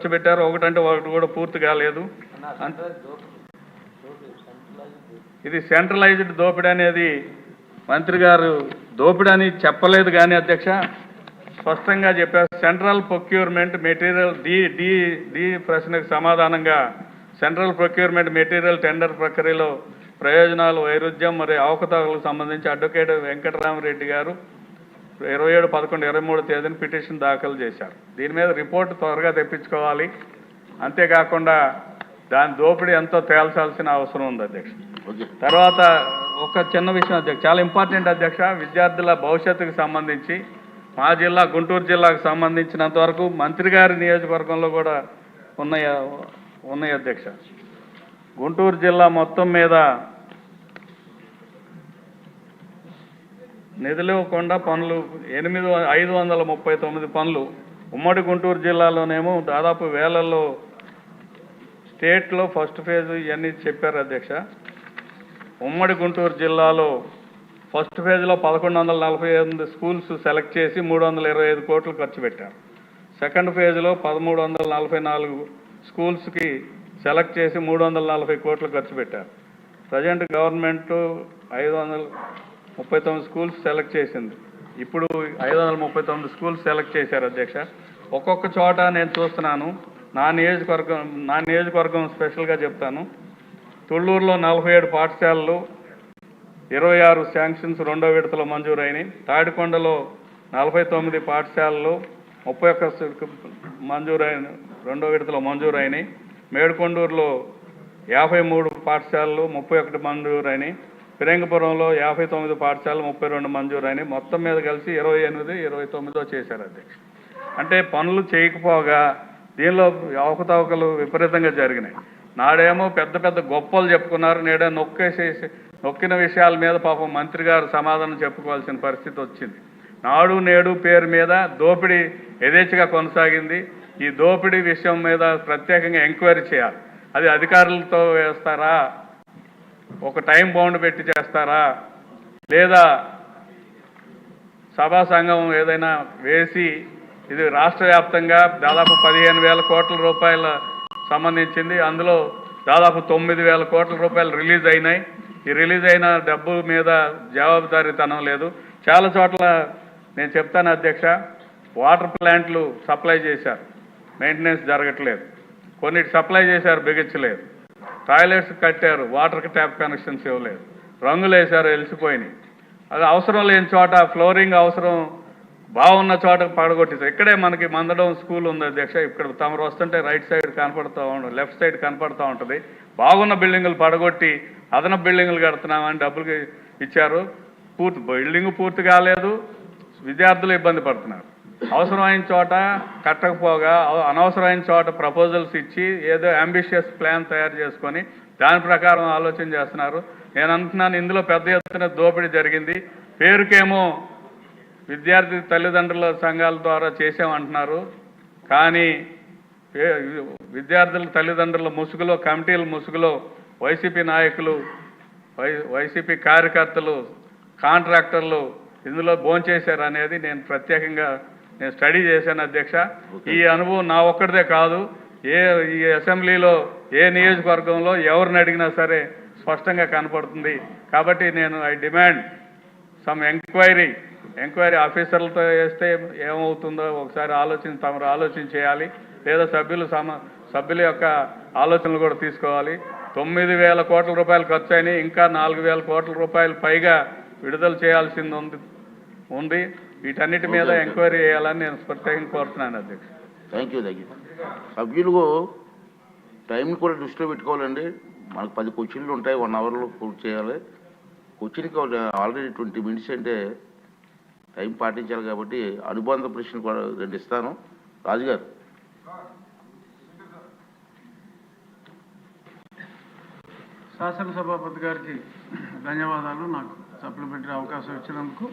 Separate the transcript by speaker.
Speaker 1: ఖర్చు పెట్టారు. ఒకటంటే ఒకటి కూడా పూర్తి కాలేదు. ఇది సెంట్రలైజ్డ్ దోపిడీ అనేది మంత్రి గారు దోపిడీ అని చెప్పలేదు కానీ అధ్యక్ష స్పష్టంగా చెప్పారు. Central procurement material D D D ప్రశ్నకు సమాధానంగా సెంట్రల్ ప్రొక్యూర్మెంట్ మెటీరియల్ టెండర్ ప్రక్రియలో ప్రయోజనాలు వైరుధ్యం మరియు అవకతవకలకు సంబంధించి అడ్వకేట్ వెంకటరామరెడ్డి గారు ఇరవై ఏడు పదకొండు ఇరవై మూడు తేదీన పిటిషన్ దాఖలు చేశారు. దీని మీద రిపోర్ట్ త్వరగా తెప్పించుకోవాలి. అంతేకాకుండా దాని దోపిడీ ఎంతో తేల్చాల్సిన అవసరం ఉంది అధ్యక్ష. తర్వాత ఒక చిన్న విషయం అధ్యక్ష. చాలా ఇంపార్టెంట్ అధ్యక్ష. విద్యార్థుల భవిష్యత్తుకు సంబంధించి మా జిల్లా గుంటూరు జిల్లాకు సంబంధించినంత వరకు మంత్రి గారి నియోజకవర్గంలో కూడా ఉన్నాయి ఉన్నాయి అధ్యక్ష. గుంటూరు జిల్లా మొత్తం మీద నిధులివ్వకుండా పనులు ఎనిమిది ఐదు వందల ముప్పై తొమ్మిది పనులు ఉమ్మడి గుంటూరు జిల్లాలోనేమో దాదాపు వేలల్లో స్టేట్లో ఫస్ట్ ఫేజ్ ఇవన్నీ చెప్పారు అధ్యక్ష. ఉమ్మడి గుంటూరు జిల్లాలో ఫస్ట్ ఫేజ్లో పదకొండు వందల నలభై ఎనిమిది స్కూల్స్ సెలెక్ట్ చేసి మూడు వందల ఇరవై ఐదు కోట్లు ఖర్చు పెట్టారు. సెకండ్ ఫేజ్లో పదమూడు వందల నలభై నాలుగు స్కూల్స్కి సెలెక్ట్ చేసి మూడు వందల నలభై కోట్లు ఖర్చు పెట్టారు. ప్రజెంట్ గవర్నమెంట్ ఐదు వందల ముప్పై తొమ్మిది స్కూల్స్ సెలెక్ట్ చేసింది ఇప్పుడు ఐదు వందల ముప్పై తొమ్మిది స్కూల్స్ సెలెక్ట్ చేశారు అధ్యక్ష. ఒక్కొక్క చోట నేను చూస్తున్నాను. నా నియోజకవర్గం నా నియోజకవర్గం స్పెషల్గా చెప్తాను. తుళ్ళూరులో నలభై ఏడు పాఠశాలలు ఇరవై ఆరు శాంక్షన్స్ రెండో విడతలో మంజూరైనవి తాడికొండలో నలభై తొమ్మిది పాఠశాలలు ముప్పై ఒక్క మంజూరైన రెండో విడతలో మంజూరైనవి మేడుకొండూరులో యాభై మూడు పాఠశాలలు ముప్పై ఒకటి మంజూరైనవి ఫిరంగపురంలో యాభై తొమ్మిది పాఠశాలలు ముప్పై రెండు మంజూరైనవి మొత్తం మీద కలిసి ఇరవై ఎనిమిది ఇరవై తొమ్మిదో చేశారు అధ్యక్ష. అంటే పనులు చేయకపోగా దీనిలో అవకతవకలు విపరీతంగా జరిగినాయి. నాడేమో పెద్ద పెద్ద గొప్పలు చెప్పుకున్నారు. నేడే నొక్కేసేసి నొక్కిన విషయాల మీద పాపం మంత్రి గారు సమాధానం చెప్పుకోవాల్సిన పరిస్థితి వచ్చింది. నాడు నేడు పేరు మీద దోపిడీ యథేచ్ఛగా కొనసాగింది. ఈ దోపిడీ విషయం మీద ప్రత్యేకంగా ఎంక్వైరీ చేయాలి. అది అధికారులతో వేస్తారా? ఒక టైం బౌండ్ పెట్టి చేస్తారా? లేదా సభా సంఘం ఏదైనా వేసి ఇది రాష్ట్ర వ్యాప్తంగా దాదాపు పదిహేను వేల కోట్ల రూపాయల సంబంధించింది. అందులో దాదాపు తొమ్మిది వేల కోట్ల రూపాయలు రిలీజ్ అయినాయి. ఈ రిలీజ్ అయిన డబ్బు మీద జవాబుదారీతనం లేదు. చాలా చోట్ల నేను చెప్తాను అధ్యక్ష వాటర్ ప్లాంట్లు సప్లై చేశారు. మెయింటెనెన్స్ జరగట్లేదు. కొన్నిటి సప్లై చేశారు బిగించలేదు. టాయిలెట్స్ కట్టారు వాటర్ ట్యాప్ కనెక్షన్స్ ఇవ్వలేదు. రంగులు వేశారు వెలిసిపోయినాయి. అది అవసరం లేని చోట ఫ్లోరింగ్ అవసరం బాగున్న చోట పడగొట్టేసారు ఇక్కడే మనకి మందడం స్కూల్ ఉంది అధ్యక్ష ఇక్కడ తమరు వస్తుంటే రైట్ సైడ్ కనపడుతూ ఉండదు లెఫ్ట్ సైడ్ కనపడుతూ ఉంటుంది. బాగున్న బిల్డింగులు పడగొట్టి అదనపు బిల్డింగులు కడుతున్నామని డబ్బులు ఇచ్చారు. పూర్తి బిల్డింగ్ పూర్తి కాలేదు. విద్యార్థులు ఇబ్బంది పడుతున్నారు. అవసరమైన చోట కట్టకపోగా అవ- అనవసరమైన చోట ప్రపోజల్స్ ఇచ్చి ఏదో అంబిషియస్ ప్లాన్ తయారు చేసుకొని దాని ప్రకారం ఆలోచన చేస్తున్నారు. నేను అంటున్నాను ఇందులో పెద్ద ఎత్తున దోపిడీ జరిగింది. పేరుకేమో విద్యార్థి తల్లిదండ్రుల సంఘాల ద్వారా చేసామంటున్నారు కానీ విద్యార్థుల తల్లిదండ్రుల ముసుగులో కమిటీల ముసుగులో వైసీపీ నాయకులు వై వైసీపీ కార్యకర్తలు కాంట్రాక్టర్లు ఇందులో భోంచేశారు అనేది నేను ప్రత్యేకంగా నేను స్టడీ చేశాను అధ్యక్ష. ఈ అనుభవం నా ఒక్కడిదే కాదు. ఏ ఈ అసెంబ్లీలో ఏ నియోజకవర్గంలో ఎవరిని అడిగినా సరే స్పష్టంగా కనపడుతుంది. కాబట్టి నేను I demand some enquiry. Enquiry ఆఫీసర్లతో వేస్తే ఏమవుతుందో ఒకసారి ఆలోచన తమరు ఆలోచన చేయాలి. లేదా సభ్యులు సమ సభ్యుల యొక్క ఆలోచనలు కూడా తీసుకోవాలి. తొమ్మిది వేల కోట్ల రూపాయలు ఖర్చు అయినాయి. ఇంకా నాలుగు వేల కోట్ల రూపాయలు పైగా విడుదల చేయాల్సింది ఉంది. ఉంది. వీటన్నిటి మీద. ఎంక్వైరీ చేయాలని నేను ప్రత్యేకంగా కోరుతున్నాను అధ్యక్ష.
Speaker 2: థ్యాంక్ యూ థ్యాంక్ యూ సభ్యులు టైంని కూడా దృష్టిలో పెట్టుకోవాలండి. మనకు పది క్వశ్చన్లు ఉంటాయి వన్ అవర్లో పూర్తి చేయాలి. క్వశ్చన్కి ఆల్రెడీ ట్వంటీ మినిట్స్ అంటే టైం పాటించాలి కాబట్టి అనుబంధ ప్రశ్నలు కూడా రెండు ఇస్తాను. రాజుగారు.
Speaker 3: శాసనసభాపతి గారికి ధన్యవాదాలు. నాకు సప్లిమెంటరీ అవకాశం ఇచ్చినందుకు.